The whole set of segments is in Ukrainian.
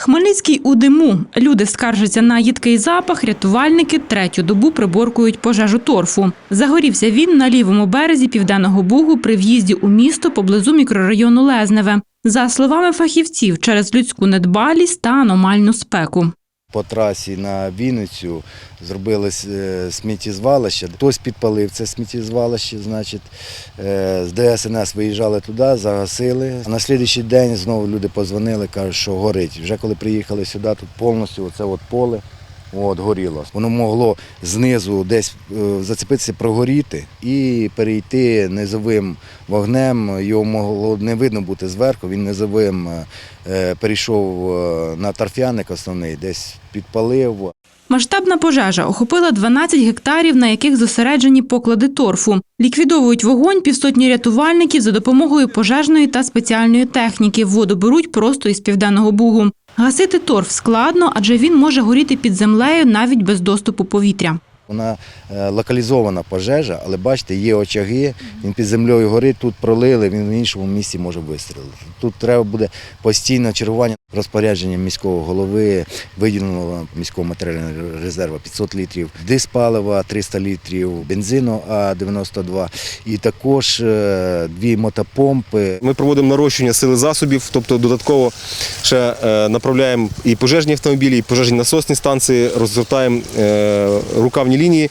Хмельницький у диму. Люди скаржаться на їдкий запах, рятувальники третю добу приборкують пожежу торфу. Загорівся він на лівому березі Південного Бугу при в'їзді у місто поблизу мікрорайону Лезневе. За словами фахівців, через людську недбалість та аномальну спеку. По трасі на Вінницю зробили е, сміттєзвалище. Хтось підпалив це сміттєзвалище, значить, е, з ДСНС виїжджали туди, загасили. А на наступний день знову люди позвонили, кажуть, що горить. Вже коли приїхали сюди, тут повністю оце от поле от, горіло. Воно могло знизу десь е, зацепитися, прогоріти і перейти низовим вогнем. Його могло не видно бути зверху. Він низовим е, е, перейшов на торфяник основний, десь підпалив. Масштабна пожежа охопила 12 гектарів, на яких зосереджені поклади торфу. Ліквідовують вогонь півсотні рятувальників за допомогою пожежної та спеціальної техніки. Воду беруть просто із південного бугу. Гасити торф складно, адже він може горіти під землею навіть без доступу повітря. Вона е, локалізована пожежа, але бачите, є очаги, він під землею горить, тут пролили, він в іншому місці може вистрілити. Тут треба буде постійне чергування. Розпорядження міського голови виділено міського матеріального резерву 500 літрів, диспалива 300 літрів, бензину А-92 і також е, дві мотопомпи. Ми проводимо нарощування сили засобів, тобто додатково ще е, направляємо і пожежні автомобілі, і пожежні насосні станції, розгортаємо е, рукавні лінії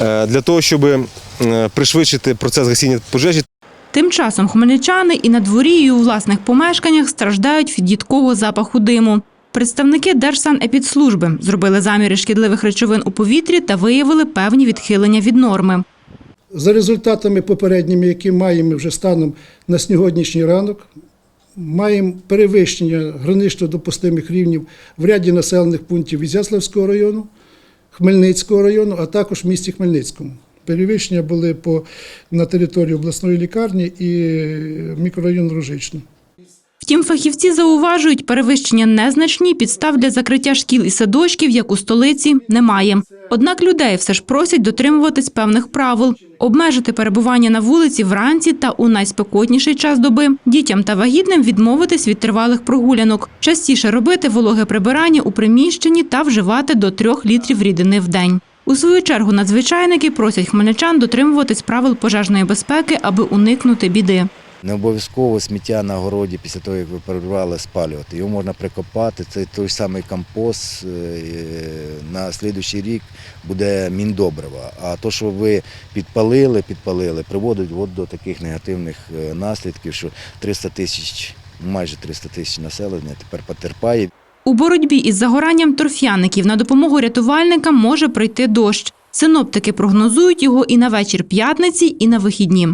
е, для того, щоб е, пришвидшити процес гасіння пожежі. Тим часом хмельничани і на дворі, і у власних помешканнях страждають від їдкого запаху диму. Представники Держсанепідслужби зробили заміри шкідливих речовин у повітрі та виявили певні відхилення від норми. За результатами попередніми, які маємо вже станом на сьогоднішній ранок, маємо перевищення гранично допустимих рівнів в ряді населених пунктів Ізяславського району, Хмельницького району, а також в місті Хмельницькому. Перевищення були по, на території обласної лікарні і мікрорайон Рожичний. Втім, фахівці зауважують, перевищення незначні, підстав для закриття шкіл і садочків, як у столиці, немає. Однак людей все ж просять дотримуватись певних правил, обмежити перебування на вулиці вранці та у найспекотніший час доби, дітям та вагітним відмовитись від тривалих прогулянок, частіше робити вологе прибирання у приміщенні та вживати до трьох літрів рідини в день. У свою чергу надзвичайники просять хмельничан дотримуватись правил пожежної безпеки, аби уникнути біди. Не обов'язково сміття на городі після того, як ви перебрали, спалювати. Його можна прикопати. Це той самий компост е, на слідуючий рік буде міндобрива. А то, що ви підпалили, підпалили, приводить от до таких негативних е, наслідків, що 300 тисяч, майже 300 тисяч населення тепер потерпає. У боротьбі із загоранням торфяників на допомогу рятувальникам може прийти дощ. Синоптики прогнозують його і на вечір п'ятниці, і на вихідні.